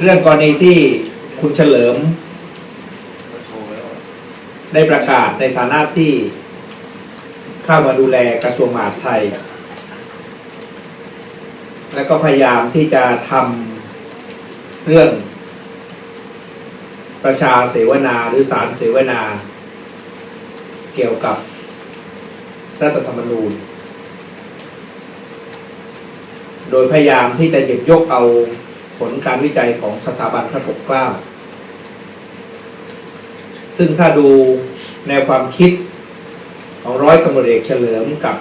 เรื่องกรณีที่คุณเฉลิม ได้ประกาศในฐานะที่เข้ามาดูแลกระทรวงมหาดไทย และก็พยายามที่จะทำเรื่องประชาเสวนาหรือสารเสวนา เกี่ยวกับรัฐธรรมนูญ โดยพยายามที่จะหยิบยกเอา ผลการวิจัยของสถาบันพระปกเกล้า ซึ่งถ้าดูแนวความคิดของร้อยตำรวจเอกเฉลิมกับ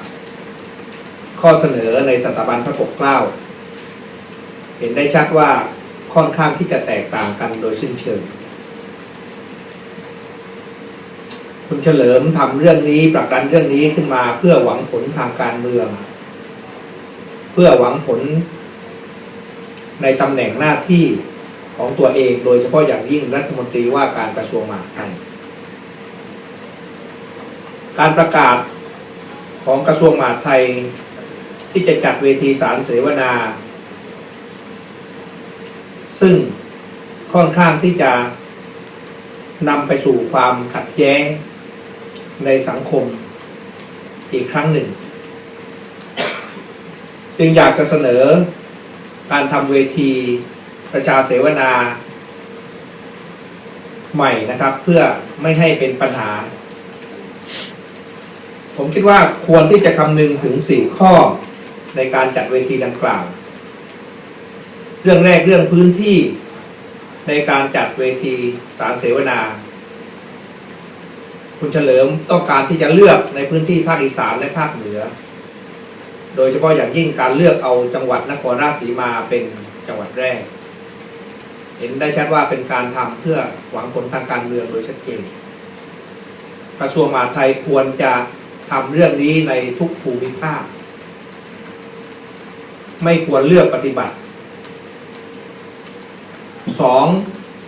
ข้อเสนอในสถาบันพระปกเกล้า เห็นได้ชัดว่าค่อนข้างที่จะแตกต่างกันโดยสิ้นเชิง คุณเฉลิมทำเรื่องนี้ปรักดันเรื่องนี้ขึ้นมาเพื่อหวังผลทางการเมือง เพื่อหวังผล ในตำแหน่งหน้าที่ของตัวเอง โดยเฉพาะอย่างยิ่งรัฐมนตรีว่าการกระทรวงมหาดไทย การประกาศของกระทรวงมหาดไทยที่จะจัดเวทีสารเสวนา ซึ่งค่อนข้างที่จะนำไปสู่ความขัดแย้งในสังคมอีกครั้งหนึ่ง จึงอยากจะเสนอ การทำเวทีประชาเสวนาใหม่นะครับ เพื่อไม่ให้เป็นปัญหา ผมคิดว่าควรที่จะคำนึงถึงสี่ข้อในการจัดเวทีดังกล่าว เรื่องแรกเรื่องพื้นที่ในการจัดเวทีสารเสวนา คุณเฉลิมต้องการที่จะเลือกในพื้นที่ภาคอีสานและภาคเหนือ โดยเฉพาะอย่างยิ่งการเลือกเอาจังหวัดนครราชสีมาเป็นจังหวัดแรก เห็นได้ชัดว่าเป็นการทำเพื่อหวังผลทางการเมืองโดยชัดเจนกระทรวงมหาดไทยควรจะทำเรื่องนี้ในทุกภูมิภาค ไม่ควรเลือกปฏิบัติสอง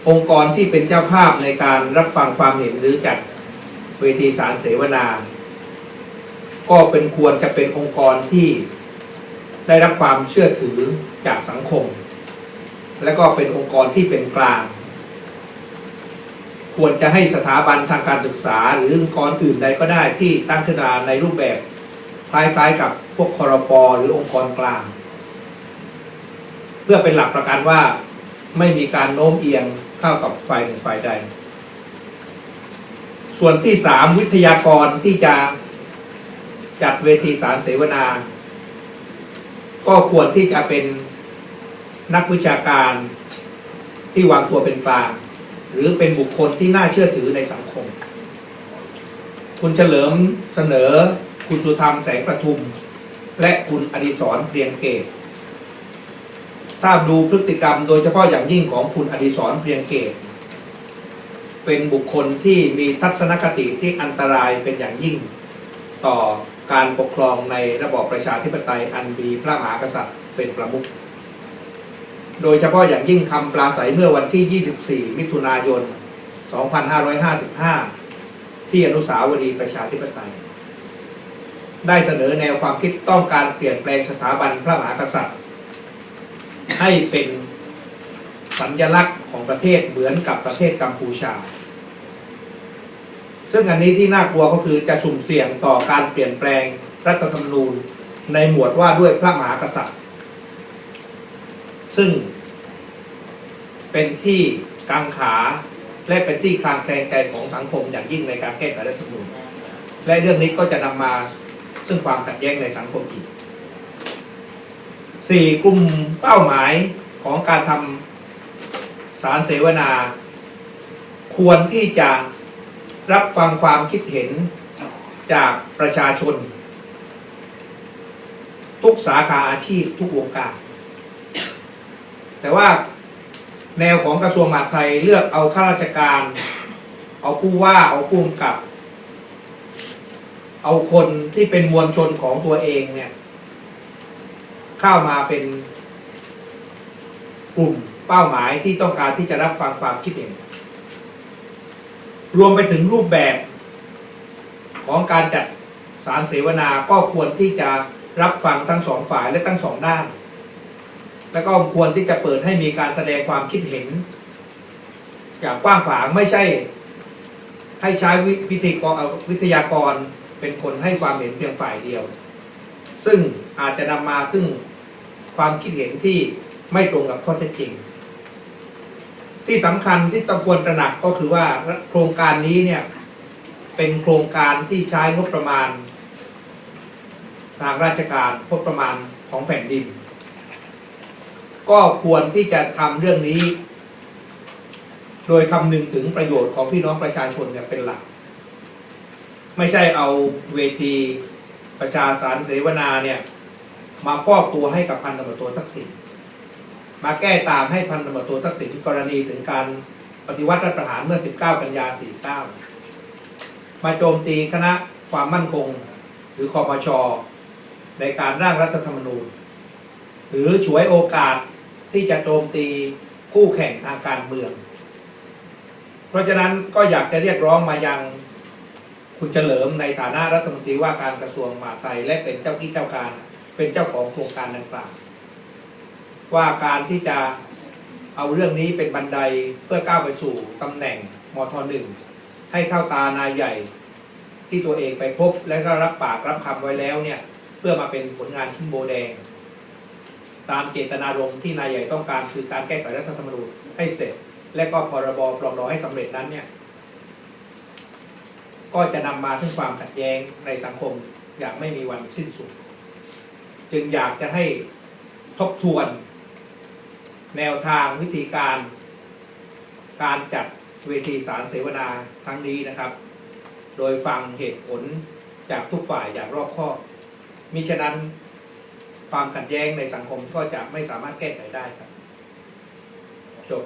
องค์กรที่เป็นเจ้าภาพในการรับฟังความเห็นหรือจัดเวทีสารเสวนา ก็เป็นควรจะเป็นองค์กรที่ได้รับความเชื่อถือจากสังคม และก็เป็นองค์กรที่เป็นกลาง ควรจะให้สถาบันทางการศึกษา หรือองค์กรอื่นใดก็ได้ที่ตั้งขึ้นมาในรูปแบบคล้ายๆกับพวกคอรปหรือองค์กรกลาง เพื่อเป็นหลักประกันว่าไม่มีการโน้มเอียงเข้ากับฝ่ายหนึ่งฝ่ายใด ส่วนที่สามวิทยากรที่จะ จัดเวทีสารเสวนา ก็ควรที่จะเป็นนักวิชาการที่วางตัวเป็นกลาง หรือเป็นบุคคลที่น่าเชื่อถือในสังคม คุณเฉลิมเสนอคุณสุธรรมแสงประทุม และคุณอดิศรเพียงเกตถ้าดูพฤติกรรมโดยเฉพาะอย่างยิ่งของคุณอดิศรเพียงเกตเป็นบุคคลที่มีทัศนคติที่อันตรายเป็นอย่างยิ่งต่อ การปกครองในระบอบประชาธิปไตยอันมีพระมหากษัตริย์เป็นประมุข โดยเฉพาะอย่างยิ่งคำปราศัยเมื่อวันที่ 24 มิถุนายน 2555 ที่อนุสาวรีย์ประชาธิปไตย ได้เสนอแนวความคิดต้องการเปลี่ยนแปลงสถาบันพระมหากษัตริย์ ให้เป็นสัญลักษณ์ของประเทศเหมือนกับประเทศกัมพูชา ซึ่งอันนี้ที่น่ากลัวก็คือจะสุ่มเสี่ยงต่อการเปลี่ยนแปลงรัฐธรรมนูญในหมวดว่าด้วยพระมหากษัตริย์ ซึ่งเป็นที่กังขาและเป็นที่คลางแคลงใจของสังคมอย่างยิ่งในการแก้ไขรัฐธรรมนูญและเรื่องนี้ก็จะนำมาซึ่งความขัดแย้งในสังคมอีกสี่กลุ่มเป้าหมายของการทำสารเสวนา ควรที่จะ รับฟังความคิดเห็นจากประชาชน ทุกสาขาอาชีพทุกวงการ แต่ว่าแนวของกระทรวงมหาดไทยเลือกเอาข้าราชการ เอาผู้ว่าเอาผู้กำกับ เอาคนที่เป็นมวลชนของตัวเองเนี่ย เข้ามาเป็นกลุ่มเป้าหมายที่ต้องการที่จะรับฟังความคิดเห็น รวมไปถึงรูปแบบของการจัดสารเสวนาก็ควรที่จะรับฟังทั้งสองฝ่ายและทั้งสองด้าน แล้วก็ควรที่จะเปิดให้มีการแสดงความคิดเห็น อย่างกว้างขวางไม่ใช่ ให้ใช้วิธีกรวิทยากรเป็นคนให้ความเห็นเพียงฝ่ายเดียว ซึ่งอาจจะนำมาซึ่งความคิดเห็นที่ไม่ตรงกับข้อเท็จจริง ที่สำคัญที่ต้องควรตระหนักก็คือว่าโครงการนี้เนี่ยเป็นโครงการที่ใช้งบประมาณ ทางราชการงบประมาณของแผ่นดิน ก็ควรที่จะทำเรื่องนี้ โดยคำนึงถึงประโยชน์ของพี่น้องประชาชนเนี่ยเป็นหลัก ไม่ใช่เอาเวทีประชาสารเสวนาเนี่ยมาฟอกตัวให้กับพันตำรวจโททักษิณ มาแก้ต่างให้พันตำรวจโททักษิณกรณีถึงการปฏิวัติรัฐประหารเมื่อ 19 กันยา 49 มาโจมตีคณะความมั่นคง หรือคอปชในการร่างรัฐธรรมนูญ หรือฉวยโอกาสที่จะโจมตีคู่แข่งทางการเมือง เพราะฉะนั้นก็อยากจะเรียกร้องมายังคุณเฉลิมในฐานะรัฐมนตรีว่าการกระทรวงมหาดไทยและเป็นเจ้ากี้เจ้าการเป็นเจ้าของโครงการดังกล่าว ว่าการที่จะเอาเรื่องนี้เป็นบันไดเพื่อก้าวไปสู่ตำแหน่งมทหนึ่งให้เข้าตานายใหญ่ที่ตัวเองไปพบและก็รับปากรับคำไว้แล้วเนี่ยเพื่อมาเป็นผลงานชิ้นโบแดง ตามเจตนารมณ์ที่นายใหญ่ต้องการคือการแก้ไขรัฐธรรมนูญให้เสร็จ และก็พรบปลองดองให้สำเร็จนั้นเนี่ยก็จะนำมาซึ่งความขัดแย้งในสังคมอย่างไม่มีวันสิ้นสุด จึงอยากจะให้ทบทวน แนวทางวิธีการ การจัดเวทีสารเสวนาครั้งนี้นะครับ โดยฟังเหตุผลจากทุกฝ่ายอย่างรอบคอบมิฉะนั้นความขัดแย้งในสังคมก็จะไม่สามารถแก้ไขได้ครับ จบ